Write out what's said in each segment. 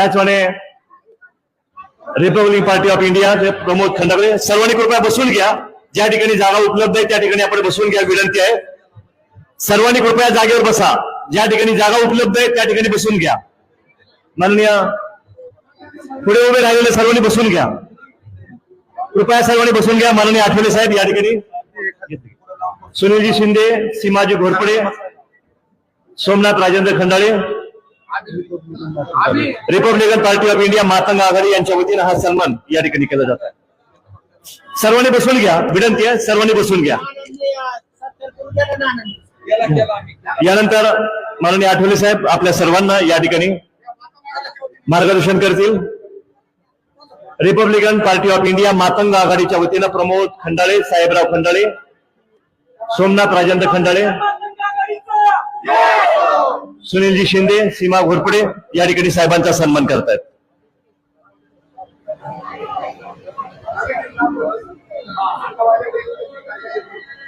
त्याचप्रमाणे Republic party of India Pramod खंडाकडे सर्वांनी कृपया बसून घ्या. ज्या ठिकाणी जागा उपलब्ध आहे त्या ठिकाणी आपण बसून घ्या विनंती आहे. सर्वांनी कृपया जागेवर बसा. ज्या ठिकाणी जागा उपलब्ध आहे त्या ठिकाणी बसून घ्या. माननीय पुढे उभे राहिलेले सर्वांनी बसून घ्या. कृपया सर्वांनी बसून घ्या. माननीय आठवले साहेब या ठिकाणी. Sunilji Shinde Seemaji Ghorpade Somnath Rajendra Khandale Republican party of India Matang Aghadi यांच्या वतीनं हा सन्मान या ठिकाणी केला जात आहे. सर्वांनी बसून घ्या. विनंती आहे सर्वांनी बसून घ्या. यानंतर माननीय आठवले साहेब आपल्या सर्वांना या ठिकाणी मार्गदर्शन करतील. Republican party of India Matang आघाडीच्या वतीनं प्रमोद खंडाळे साहेबराव खंडाळे सोमनाथ राजेंद्र खंडाळे सुनीलजी शिंदे सीमा घोरपडे या ठिकाणी साहेबांचा सन्मान करतायत.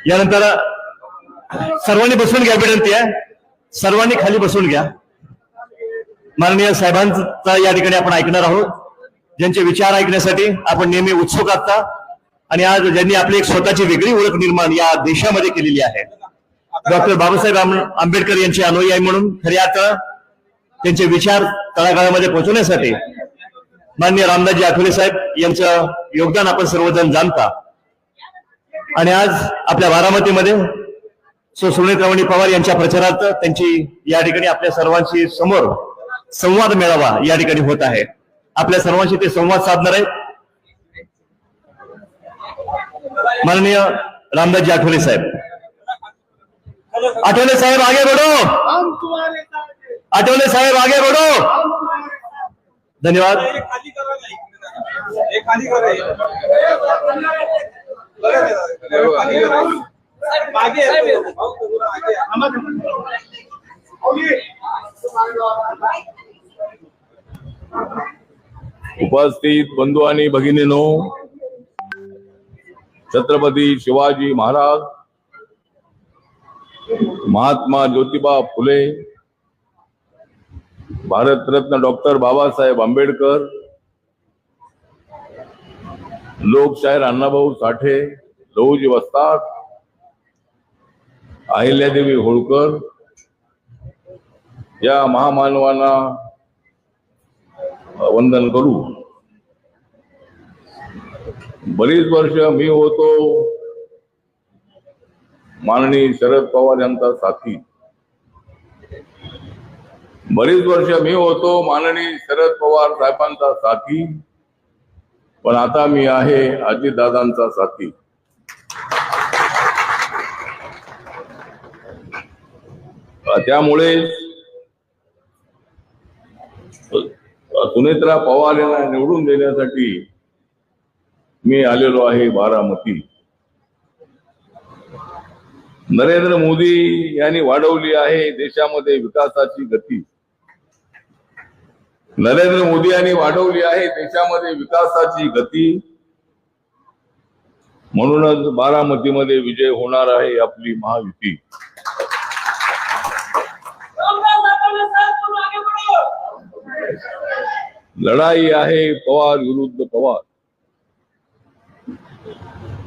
यानंतर सर्वांनी बसून घ्या विनंती आहे. सर्वांनी खाली बसून घ्या. माननीय साहेबांचा या ठिकाणी आपण ऐकणार आहोत. ज्यांचे विचार ऐकण्यासाठी आपण नेहमी उत्सुक असता आणि आज ज्यांनी आपली एक स्वतःची वेगळी ओळख निर्माण या देशामध्ये केलेली आहे. डॉक्टर बाबासाहेब आंब- आंबेडकर यांचे अनुयायी म्हणून खऱ्या त्यांचे विचार तळागाळामध्ये पोहोचवण्यासाठी माननीय रामदासजी आठवले साहेब यांचं योगदान आपण सर्वजण जाणता. आणि आज आपल्या बारामतीमध्ये सो सुनीतरावणी पवार यांच्या प्रचारार्थ त्यांची या ठिकाणी आपल्या सर्वांशी समोर संवाद मेळावा या ठिकाणी होत आहे. आपल्या सर्वांशी ते संवाद साधणार आहेत. माननीय रामदासजी आठवले साहेब. आठवले साहेब आगे बढ़ो। हम तुम्हारे साथ। आठवले साहेब आगे बढ़ो। धन्यवाद. उपस्थित बंधू आणि भगिनीनो छत्रपती शिवाजी महाराज महात्मा ज्योतिबा फुले भारतरत्न डॉक्टर बाबासाहेब आंबेडकर लोकशाहीर अण्णाभाऊ साठे लहूजी वस्ताद अहिल्यादेवी होळकर या महामानवांना वंदन करू. बरीच वर्ष मी होतो माननीय शरद पवार यांचा साथी. बरीच वर्ष मी होतो माननीय शरद पवार साहेबांचा साथी. पण आता मी आहे अजितदादांचा साथी. त्यामुळे सुनेत्रा पवार यांना निवडून देण्यासाठी मी आलेलो आहे बारामती. नरेंद्र मोदी यांनी वाढवली आहे देशामध्ये विकासाची गती. नरेंद्र मोदी यांनी वाढवली आहे देशामध्ये विकासाची गती. म्हणूनच बारामतीमध्ये विजय होणार आहे आपली महायुती. लढाई आहे पवार विरुद्ध पवार.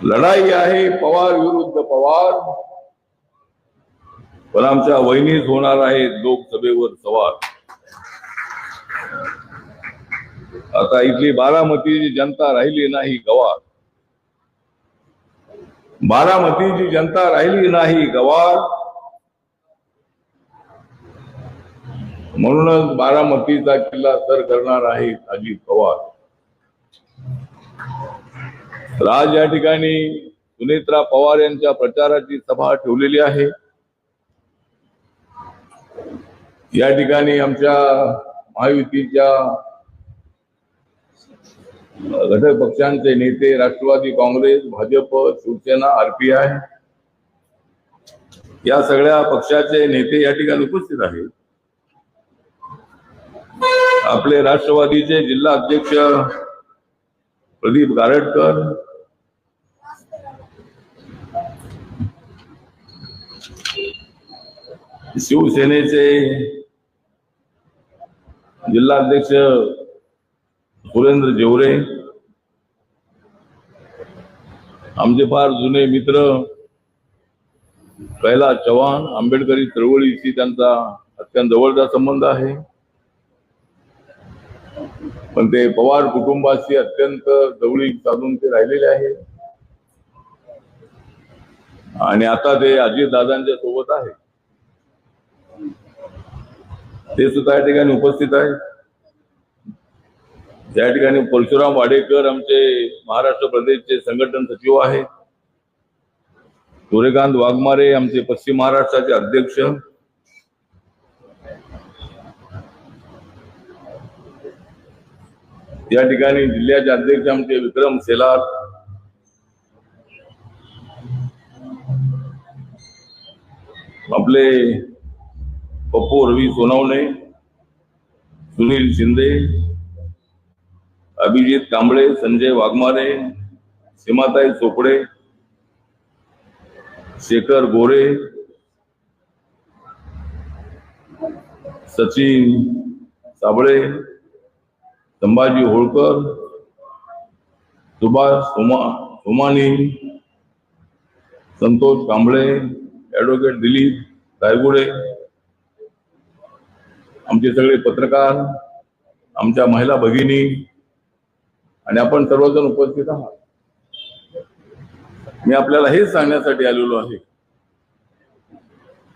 लढाई आहे पवार विरुद्ध पवार. पण आमच्या वहिनीच होणार आहेत लोकसभेवर सवार आता इथली बारामतीची जनता राहिली नाही गवार. बारामतीची जनता राहिली नाही गवार. म्हणूनच बारामतीचा किल्ला सर करणार आहेत अजित पवार. आज या ठिकाणी सुनेत्रा पवार यांच्या प्रचाराची सभा ठेवलेली आहे. या ठिकाणी आमच्या महायुतीच्या घटक पक्षांचे नेते राष्ट्रवादी काँग्रेस भाजप शिवसेना आरपीआय या सगळ्या पक्षाचे नेते या ठिकाणी उपस्थित आहेत. आपले राष्ट्रवादीचे जिल्हा अध्यक्ष प्रदीप गारडकर शिवसेनेचे जिल्हाध्यक्ष सुरेंद्र जेवरे आमचे फार जुने मित्र कैलास चव्हाण आंबेडकरी चळवळीशी त्यांचा अत्यंत जवळचा संबंध आहे. पण ते पवार कुटुंबाशी अत्यंत जवळीक साधून ते राहिलेले आहे. आणि आता ते अजितदादांच्या सोबत आहे. ते सुद्धा या ठिकाणी उपस्थित आहे. या ठिकाणी परशुराम वाडेकर आमचे महाराष्ट्र प्रदेशचे संघटन सचिव आहेत सूर्यकांत वाघमारे आमचे पश्चिम महाराष्ट्राचे अध्यक्ष. या ठिकाणी जिल्ह्याचे अध्यक्ष आमचे विक्रम सेलार. आपले पप्पू रवी सोनवणे सुनील शिंदे अभिजित कांबळे संजय वाघमारे सीमाताई चोपडे शेखर गोरे सचिन साबळे संभाजी होळकर सुभाष सोमा सोमानी संतोष कांबळे ॲडव्होकेट दिलीप गायगुडे आमचे सगळे पत्रकार आमच्या महिला भगिनी आणि आपण सर्वजण उपस्थित आहात. मी आपल्याला हेच सांगण्यासाठी आलेलो आहे.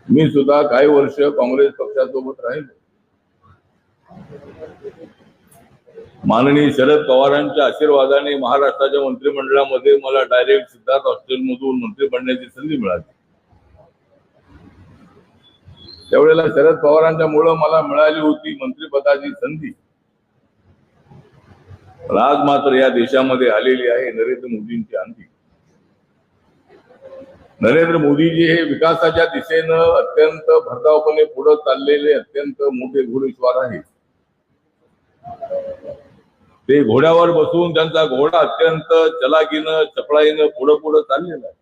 मी सुद्धा काही वर्ष काँग्रेस पक्षासोबत राहिलो. माननीय शरद पवारांच्या आशीर्वादाने महाराष्ट्राच्या मंत्रिमंडळामध्ये मला डायरेक्ट सिद्धार्थ हॉस्टेलमधून मंत्री बनण्याची संधी मिळाली. त्यावेळेला शरद पवारांच्या मुळे मला मिळाली होती मंत्रिपदाची संधी. पण आज मात्र या देशामध्ये आलेली आहे नरेंद्र मोदींची अंधी नरेंद्र मोदीजी हे विकासाच्या दिशेनं अत्यंत भरधावपणे पुढे चाललेले अत्यंत मोठे घोडेश्वर आहेत. ते घोड्यावर बसून त्यांचा घोडा अत्यंत चलाकीनं चपळाईनं पुढं पुढं चाललेला आहे.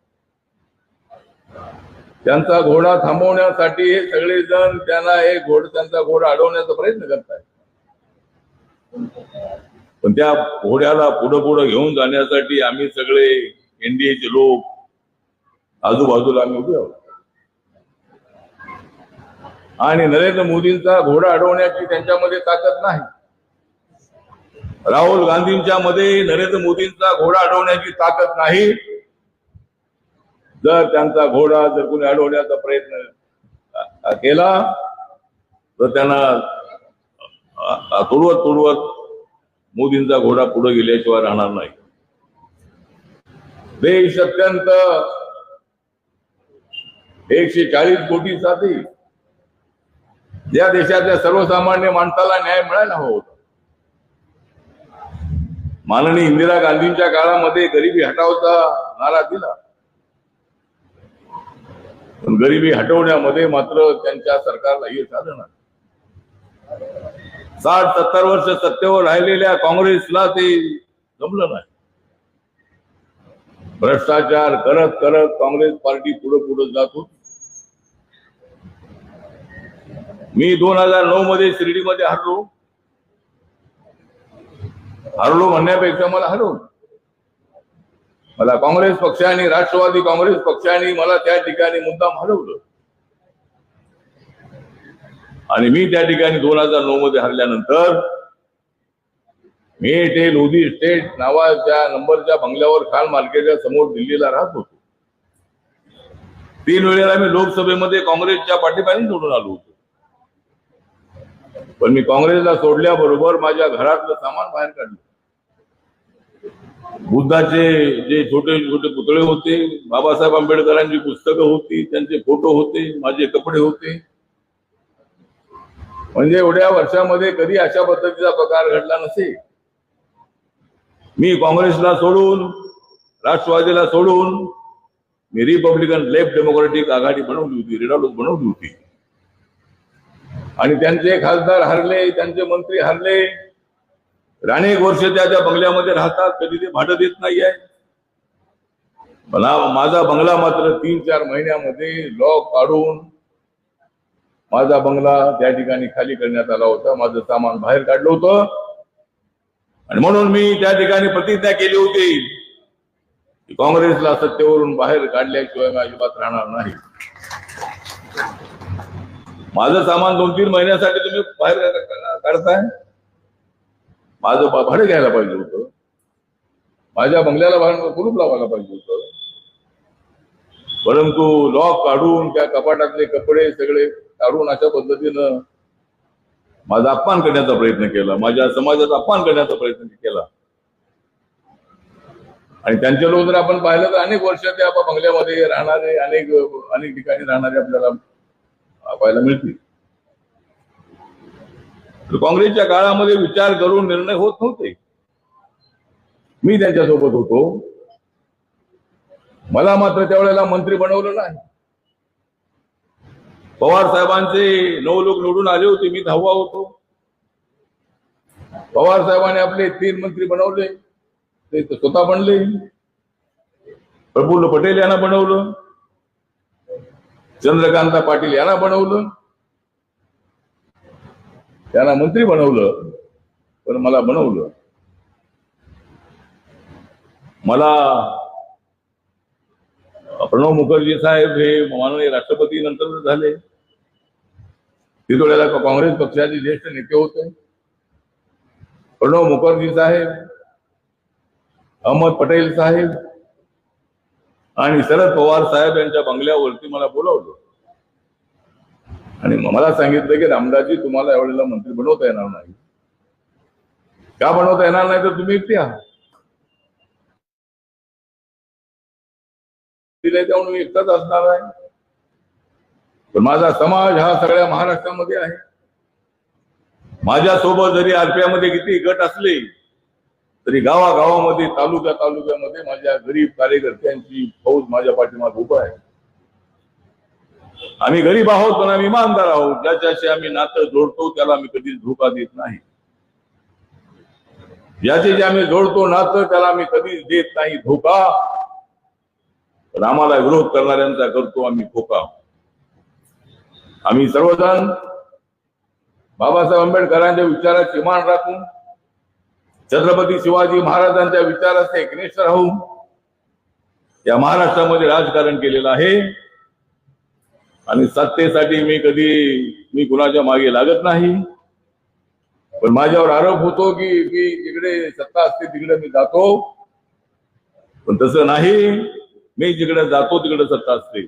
त्यांचा घोडा थांबवण्यासाठी हे सगळेजण त्यांना हे घोड त्यांचा घोडा अडवण्याचा प्रयत्न करतायत. पण त्या घोड्याला पुढं पुढं घेऊन जाण्यासाठी आम्ही सगळे एनडीएचे लोक आजूबाजूला आम्ही उभे आहोत. आणि नरेंद्र मोदींचा घोडा अडवण्याची त्यांच्यामध्ये ताकद नाही. राहुल गांधींच्या मध्ये नरेंद्र मोदींचा घोडा अडवण्याची ताकद नाही. जर त्यांचा घोडा जर कोणी अडवण्याचा प्रयत्न केला तर त्यांना तुडवत तुडवत मोदींचा घोडा पुढे गेल्याशिवाय राहणार नाही. देश अत्यंत एकशे चाळीस कोटी साठी या देशातल्या सर्वसामान्य माणसाला न्याय मिळायला हवा होता. माननीय इंदिरा गांधींच्या काळामध्ये गरिबी हटावचा नारा दिला. पण गरिबी हटवण्यामध्ये मात्र त्यांच्या सरकारला यश आलं. नाही साठ सत्तर वर्ष सत्तेवर राहिलेल्या काँग्रेसला ते जमलं नाही. भ्रष्टाचार करत करत काँग्रेस पार्टी पुढे पुढे जात होती. मी दोन हजार नऊ मध्ये शिर्डीमध्ये हरलो. हरलो म्हणण्यापेक्षा मला हरवलं. मला काँग्रेस पक्षाने राष्ट्रवादी काँग्रेस पक्षाने मला त्या ठिकाणी मुद्दाम हरवलं. आणि मी त्या ठिकाणी दोन हजार नऊ मध्ये हरल्यानंतर मी ते लोधी स्टेट नावाच्या नंबरच्या बंगल्यावर खाल मार्केटच्या समोर दिल्लीला राहत होतो. तीन वेळेला मी लोकसभेमध्ये काँग्रेसच्या पाठीपायी सोडून आलो होतो. पण मी काँग्रेसला सोडल्याबरोबर माझ्या घरातलं सामान बाहेर काढलं. बुद्धाचे जे छोटे छोटे पुतळे होते बाबासाहेब आंबेडकरांची पुस्तकं होती त्यांचे फोटो होते माझे कपडे होते. म्हणजे एवढ्या वर्षामध्ये कधी अशा पद्धतीचा प्रकार घडला नसेल. मी काँग्रेसला सोडून राष्ट्रवादीला सोडून मी रिपब्लिकन लेफ्ट डेमोक्रेटिक आघाडी बनवली होती रिडाडूस बनवली होती. आणि त्यांचे खासदार हरले त्यांचे मंत्री हरले अनेक वर्ष त्या त्या बंगल्यामध्ये राहतात कधी ते भाडं देत नाही आहे. मला माझा बंगला मात्र तीन चार महिन्यामध्ये लॉक काढून माझा बंगला त्या ठिकाणी खाली करण्यात आला होता. माझं सामान बाहेर काढलं होतं. आणि म्हणून मी त्या ठिकाणी प्रतिज्ञा केली होती की काँग्रेसला सत्तेवरून बाहेर काढल्याशिवाय मी अजिबात राहणार नाही. माझं सामान दोन तीन महिन्यासाठी तुम्ही बाहेर का- का- काढताय? माझं भाडं घ्यायला पाहिजे होतं. माझ्या बंगल्याला भाडं कुलूप लावायला पाहिजे होतं. परंतु लॉक काढून त्या कपाटातले कपडे सगळे काढून अशा पद्धतीनं माझा अपमान करण्याचा प्रयत्न केला. माझ्या समाजाचा अपमान करण्याचा प्रयत्न केला. आणि त्यांच्या लोक जर आपण पाहिलं तर अनेक वर्ष त्या बंगल्यामध्ये राहणारे अनेक अनेक ठिकाणी राहणारे आपल्याला पाहायला मिळतील. काँग्रेसच्या काळामध्ये विचार करून निर्णय होत नव्हते. मी त्यांच्यासोबत होतो. मला मात्र त्यावेळेला मंत्री बनवलं नाही. पवार साहेबांचे नऊ लोक निवडून आले होते मी दहावा होतो. पवार साहेबांनी आपले तीन मंत्री बनवले ते तर स्वतः बनले. प्रफुल्ल पटेल यांना बनवलं. चंद्रकांता पाटील यांना बनवलं. त्यांना मंत्री बनवलं पण मला बनवलं. मला प्रणव मुखर्जी साहेब हे माननीय राष्ट्रपती नंतर झाले. तिथोड्याला काँग्रेस पक्षाचे ज्येष्ठ नेते होते. प्रणव मुखर्जी साहेब अहमद पटेल साहेब आणि शरद पवार साहेब यांच्या बंगल्यावरती मला बोलावलं. आणि मला सांगितलं की रामदासजी तुम्हाला यावेळेला मंत्री बनवता येणार नाही. का बनवता येणार नाही तर तुम्ही एकटे आहात. त्यामुळे मी एकटाच असणार आहे. पण माझा समाज हा सगळ्या महाराष्ट्रामध्ये आहे. माझ्यासोबत जरी आरपीआयमध्ये किती गट असले तरी गावागावामध्ये तालुक्या तालुक्यामध्ये माझ्या गरीब कार्यकर्त्यांची फौज माझ्या पाठीमागे उभं आहे. आम्ही गरीब आहोत पण आम्ही इमानदार आहोत. ज्याच्याशी आम्ही नातं जोडतो त्याला आम्ही कधीच धोका देत नाही. ज्याचे जे आम्ही जोडतो नातं त्याला आम्ही कधीच देत नाही धोका. पण आम्हाला विरोध करणाऱ्यांचा करतो आम्ही धोका. आम्ही सर्वजण बाबासाहेब आंबेडकरांच्या विचाराची मान राखून छत्रपती शिवाजी महाराजांच्या विचाराचे एकनिष्ठ राहून या महाराष्ट्रामध्ये राजकारण केलेलं आहे. आणि सत्तेसाठी मी कधी मी कुणाच्या मागे लागत नाही. पण माझ्यावर आरोप होतो की मी जिकडे सत्ता असते तिकडे मी जातो. पण तसं नाही. मी जिकडे जातो तिकडे सत्ता असते.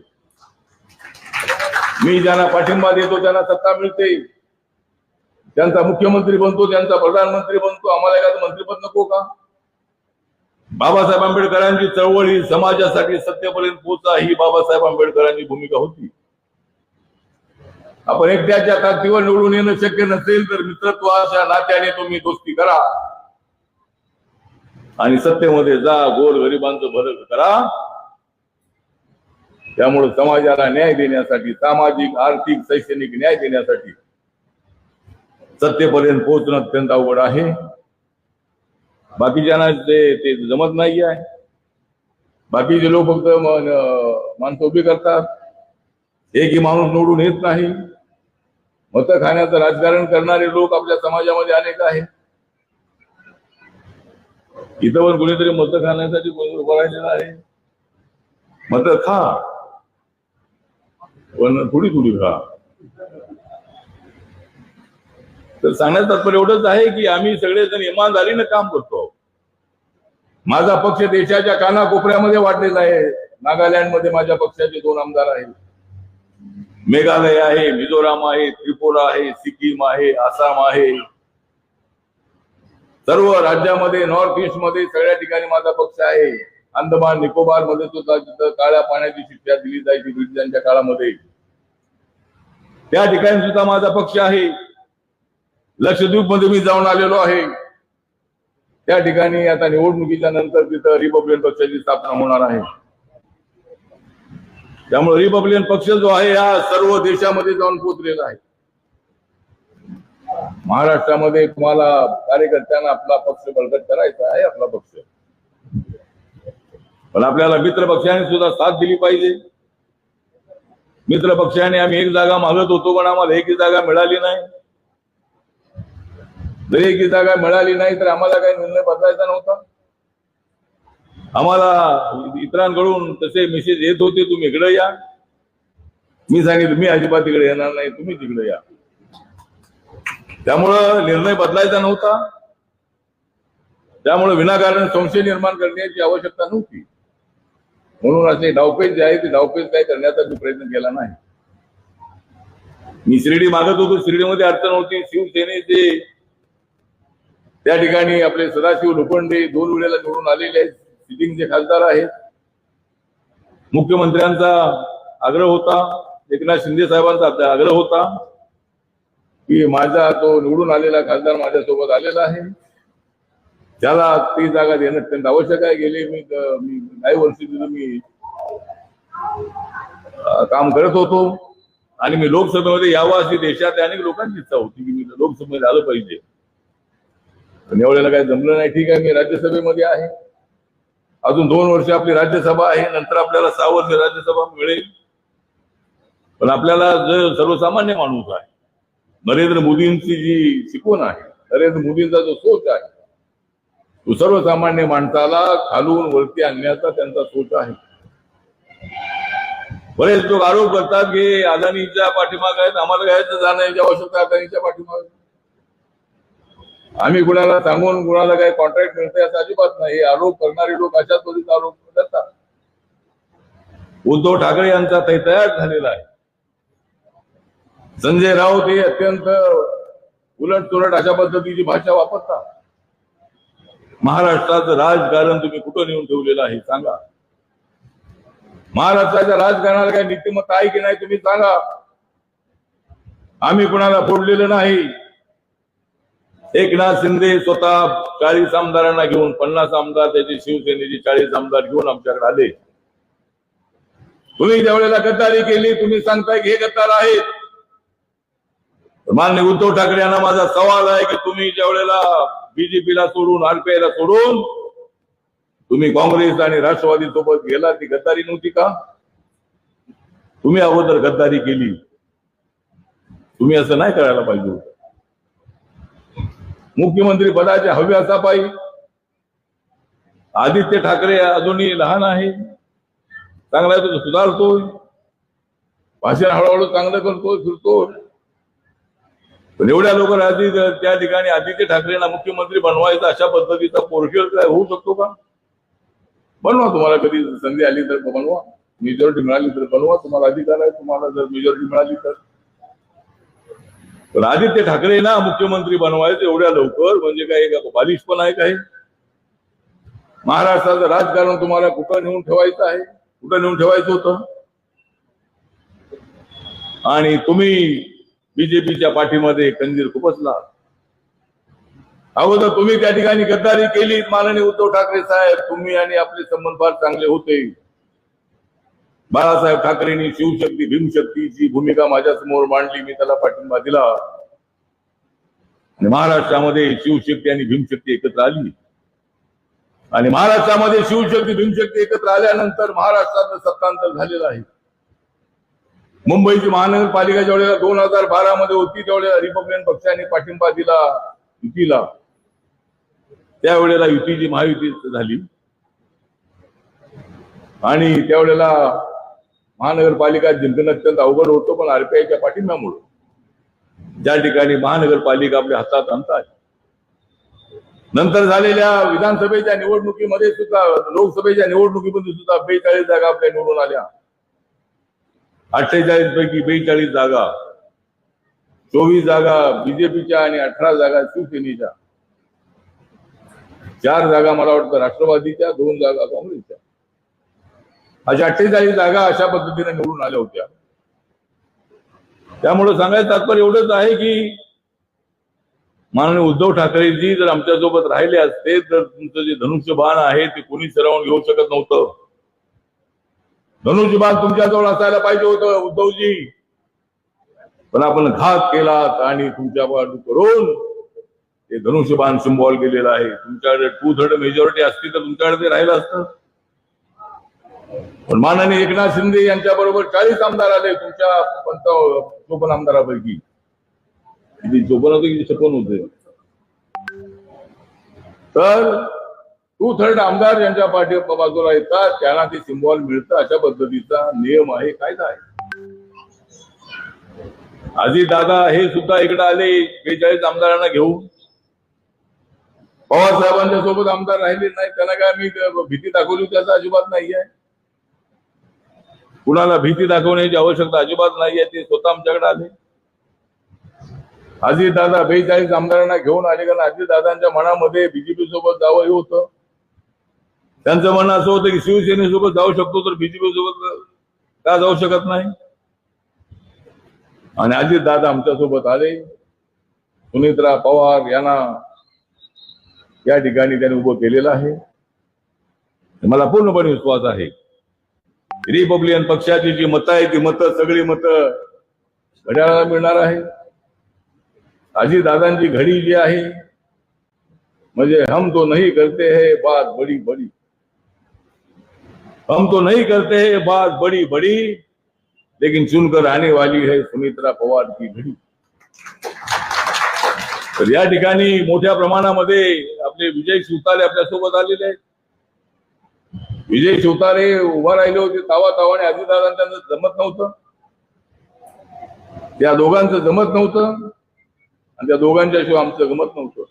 मी ज्यांना पाठिंबा देतो त्यांना सत्ता मिळते. त्यांचा मुख्यमंत्री बनतो त्यांचा प्रधानमंत्री बनतो. आम्हाला एखादं मंत्रीपद नको का? बाबासाहेब आंबेडकरांची चळवळ ही समाजासाठी सत्तेपर्यंत पोहोचा ही बाबासाहेब आंबेडकरांची भूमिका होती. आपण एकट्याच्या ताकदीवर निवडून येणं शक्य नसेल तर मित्रत्वाच्या नात्याने तुम्ही दोस्ती करा. आणि सत्तेमध्ये जा गोर गरिबांचं भरत करा. त्यामुळे समाजाला न्याय देण्यासाठी सामाजिक आर्थिक शैक्षणिक न्याय देण्यासाठी सत्तेपर्यंत पोहोचणं अत्यंत अवघड आहे. बाकीच्यांना ते ते जमत नाही आहे बाकीचे लोक फक्त माणसं उभी करतात. एकही माणूस निवडून येत नाही. मतं खाण्याचं राजकारण करणारे लोक आपल्या समाजामध्ये अनेक आहेत. इथं पण कुणीतरी मत खाण्यासाठी कोणी उभं राहिलेलं आहे. मत खा. पण थोडी थोडी खा. तर सांगण्याचं तात्पर्य एवढंच आहे की आम्ही सगळेजण इमानदारीनं काम करतो. माझा पक्ष देशाच्या कानाकोपऱ्यामध्ये वाढलेला आहे. नागालँडमध्ये माझ्या पक्षाचे दोन आमदार आहेत. मेघालय आहे मिझोराम आहे त्रिपुरा आहे सिक्कीम आहे आसाम आहे. सर्व राज्यामध्ये नॉर्थ ईस्टमध्ये सगळ्या ठिकाणी माझा पक्ष आहे. अंदमान निकोबारमध्ये सुद्धा जिथं काळ्या पाण्याची शिक्षा दिली जायची ब्रिटिशांच्या काळामध्ये. त्या ठिकाणी सुद्धा माझा पक्ष आहे. लक्षद्वीपमध्ये मी जाऊन आलेलो आहे. त्या ठिकाणी आता निवडणुकीच्या नंतर तिथं रिपब्लिकन पक्षाची स्थापना होणार आहे. त्यामुळे रिपब्लिकन पक्ष जो आहे हा सर्व देशामध्ये जाऊन पोचलेला आहे. महाराष्ट्रामध्ये तुम्हाला कार्यकर्त्यांना आपला पक्ष बळकट करायचा आहे आपला पक्ष. पण आपल्याला मित्र पक्षाने सुद्धा साथ दिली पाहिजे. मित्र पक्षाने आम्ही एक जागा मागत होतो पण आम्हाला एक जागा मिळाली नाही. जरी एक जागा मिळाली नाही तर आम्हाला काही निर्णय बदलायचा नव्हता. आम्हाला इतरांकडून तसे मेसेज येत होते तुम्ही इकडे या. मी सांगितलं मी अजिबात तिकडे येणार नाही तुम्ही तिकडे या. त्यामुळं निर्णय बदलायचा नव्हता. त्यामुळे विनाकारण संशय निर्माण करण्याची आवश्यकता नव्हती. म्हणून असे डावपेच जे आहे ते डावपेच काय करण्याचा मी प्रयत्न केला नाही. मी शिर्डी मागत होतो शिर्डीमध्ये अडचण होती. शिवसेनेचे त्या ठिकाणी आपले सदाशिव लोखंडे दोन वेळेला निवडून आलेले आहेत. सिटिंगचे खासदार आहेत मुख्यमंत्र्यांचा आग्रह होता एकनाथ शिंदे साहेबांचा आग्रह होता की माझा तो निवडून आलेला खासदार माझ्यासोबत आलेला आहे. त्याला ती जागा देणं अत्यंत आवश्यक आहे. गेले मी मी काही वर्ष तिथं मी काम करत होतो. आणि मी लोकसभेमध्ये यावं अशी देशात अनेक लोकांची इच्छा होती की मी लोकसभेमध्ये आलं पाहिजे. पण एवढ्याला काही जमलं नाही. ठीक आहे मी राज्यसभेमध्ये आहे. अजून दोन वर्ष आपली राज्यसभा आहे नंतर आपल्याला सहा वर्ष राज्यसभा मिळेल. पण आपल्याला जो सर्वसामान्य माणूस आहे नरेंद्र मोदींची जी शिकवण आहे नरेंद्र मोदींचा जो सोच आहे तो सर्वसामान्य माणसाला खालून वरती आणण्याचा त्यांचा सोच आहे. बरेच लोक आरोप करतात की अदानीच्या पाठीमाग आहेत आम्हाला घ्यायचं जाण्याची आवश्यकता अदानीच्या पाठीमाग. आम्ही कुणाला सांगून कुणाला काही कॉन्ट्रॅक्ट मिळते असं अजिबात नाही. आरोप करणारे लोक अशाच पद्धतीचे आरोप करतात. उद्धव ठाकरे यांचा ते तयार झालेला आहे. संजय राऊत हे अत्यंत उलट तुलट अशा पद्धतीची भाषा वापरतात. महाराष्ट्राचं राजकारण तुम्ही कुठं नेऊन ठेवलेलं आहे सांगा. महाराष्ट्राच्या राजकारणाला काही नीतिमत्ता आहे की नाही तुम्ही सांगा. आम्ही कुणाला फोडलेलं नाही. एकनाथ शिंदे स्वतः चाळीस आमदारांना घेऊन पन्नास आमदार त्याचे शिवसेनेचे चाळीस आमदार घेऊन आमच्याकडे आले. तुम्ही ज्या वेळेला गद्दारी केली तुम्ही सांगताय की हे गद्दार आहेत. मान्य उद्धव ठाकरे यांना माझा सवाल आहे की तुम्ही ज्या वेळेला बीजेपीला सोडून आरपीआयला सोडून तुम्ही काँग्रेस आणि राष्ट्रवादी सोबत गेला ती गद्दारी नव्हती का? तुम्ही अगोदर गद्दारी केली. तुम्ही असं नाही करायला पाहिजे मुख्यमंत्री पदाच्या हव्याचा असा आदित्य ठाकरे अजूनही लहान आहे. चांगला आहे तो सुधारतोय. भाषण हळूहळू चांगलं करतोय फिरतोय. पण एवढ्या लोक आधी त्या ठिकाणी आदित्य ठाकरेंना मुख्यमंत्री बनवायचा अशा पद्धतीचा पोर्शल काय होऊ शकतो का? बनवा तुम्हाला कधी संधी आली तर बनवा. मेजॉरिटी मिळाली तर बनवा. तुम्हाला अधिकार आहे तुम्हाला जर मेजॉरिटी मिळाली तर. पण आदित्य ठाकरे ना मुख्यमंत्री बनवायचे एवढ्या लवकर म्हणजे काय बालिश पण आहे काय महाराष्ट्राचं राजकारण तुम्हाला कुठं नेऊन ठेवायचं आहे? कुठं नेऊन ठेवायचं होतं? आणि तुम्ही बीजेपीच्या पाठीमध्ये कंजीर खुपसला अगोदर तुम्ही त्या ठिकाणी गद्दारी केली माननीय उद्धव ठाकरे साहेब. तुम्ही आणि आपले संबंध फार चांगले होते. बाळासाहेब ठाकरेंनी शिवशक्ती भीमशक्तीची भूमिका माझ्यासमोर मांडली मी त्याला पाठिंबा दिला. आणि महाराष्ट्रामध्ये शिवशक्ती आणि भीमशक्ती एकत्र आली. आणि महाराष्ट्रामध्ये शिवशक्ती भीमशक्ती एकत्र आल्यानंतर महाराष्ट्राचं सत्तांतर झालेलं आहे. मुंबईची महानगरपालिका ज्यावेळेला दोन हजार बारा मध्ये होती त्यावेळेला रिपब्लिकन पक्षाने पाठिंबा दिला युतीला. त्यावेळेला युतीची महायुती झाली. आणि त्यावेळेला महानगरपालिका जिंकणं अत्यंत अवघड होतं पण आरपीआयच्या पाठिंब्यामुळे. ज्या ठिकाणी महानगरपालिका आपल्या हातात आणतात. नंतर झालेल्या विधानसभेच्या निवडणुकीमध्ये सुद्धा लोकसभेच्या निवडणुकीमध्ये सुद्धा बेचाळीस जागा आपल्या निवडून आल्या. अठ्ठेचाळीस पैकी बेचाळीस जागा. चोवीस जागा बीजेपीच्या आणि अठरा जागा शिवसेनेच्या. चार जागा मला वाटतं राष्ट्रवादीच्या दोन जागा काँग्रेसच्या. अशा अठ्ठेचाळीस जागा अशा पद्धतीने निवडून आल्या होत्या. त्यामुळे सांगायचं तात्पर्य एवढंच आहे की माननीय उद्धव ठाकरेजी जर आमच्यासोबत राहिले असते तर तुमचं जे धनुष्यबाण आहे ते कोणी सरवून घेऊ शकत नव्हतं. धनुष्यबाण तुमच्याजवळ असायला पाहिजे होतं उद्धवजी. पण आपण घात केलात आणि तुमच्या बाजू करून ते धनुष्यबाण सिम्बॉल केलेलं आहे. तुमच्याकडे टू थर्ड मेजॉरिटी असती तर तुमच्याकडे ते राहिलं असतं. पण माननीय एकनाथ शिंदे यांच्या बरोबर चाळीस आमदार आले तुमच्या पंच चोपन्न आमदारापैकी. किती चोपन्न होते किती छप्पन होते. तर टू थर्ड आमदार यांच्या पाठी बाजूला येतात. त्यांना ते सिम्बॉल मिळतं. अशा पद्धतीचा नियम आहे कायदा आहे. आजी दादा हे सुद्धा इकडे आले बेचाळीस आमदारांना घेऊन. पवार साहेबांच्या सोबत आमदार राहिले नाही. त्यांना काय मी भीती दाखवली त्याचा अजिबात नाही आहे कुणाला भीती दाखवण्याची आवश्यकता अजिबात नाही आहे ते स्वतः आमच्याकडे आले. अजित दादा बेचाळीस आमदारांना घेऊन आले कारण अजित दादांच्या मनामध्ये बीजेपी सोबत जावं हे होतं. त्यांचं म्हणणं असं होतं की शिवसेनेसोबत जाऊ शकतो तर बीजेपी सोबत का जाऊ शकत नाही? आणि अजित दादा आमच्यासोबत आले. सुनित्रा पवार यांना या ठिकाणी त्यांनी उभं केलेलं आहे. मला पूर्णपणे विश्वास आहे. रिपब्लिकन पक्षाची जी मतं आहे ती मतं सगळी मतं घड्याळाला मिळणार आहे. अजित दादांची घडी जी आहे म्हणजे हम तो नहीं करते है बात बड़ी बड़ी. हम तो नहीं करते है बात बड़ी बड़ी लेकिन चुनकर आने वाली है सुमित्रा पवार की घडी. तर या ठिकाणी मोठ्या प्रमाणामध्ये आपले विजय सुताले आपल्यासोबत आलेले आहेत. विजय शिवतारे उभा राहिले होते तावा तावाने आणि त्यांचं जमत नव्हतं. त्या दोघांचं जमत नव्हतं. आणि त्या दोघांच्या शिवाय आमचं जमत नव्हतं.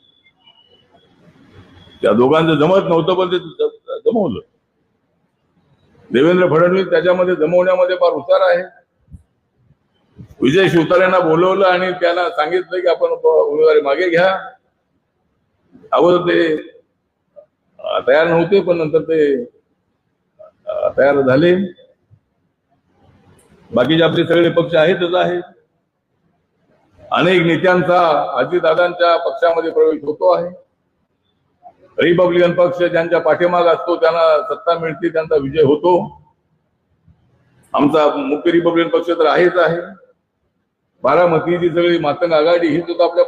त्या दोघांचं जमत नव्हतं पण ते जमवलं. देवेंद्र फडणवीस त्याच्यामध्ये जमवण्यामध्ये फार हुशार आहे. विजय शिवतारेंना बोलवलं आणि त्यांना सांगितलं की आपण उमेदवारी मागे घ्या. अगोदर ते तयार नव्हते पण नंतर ते तयार झाले. बाकीचे आपले सगळे पक्ष आहेतच आहेत. अनेक नेत्यांचा अजितदादांच्या पक्षामध्ये प्रवेश होतो आहे. रिपब्लिकन पक्ष ज्यांच्या पाठीमाग असतो त्यांना सत्ता मिळते त्यांचा विजय होतो. आमचा मुख्य रिपब्लिकन पक्ष तर आहेच आहे. बारामतीची सगळी मातंग आघाडी ही सुद्धा आपल्या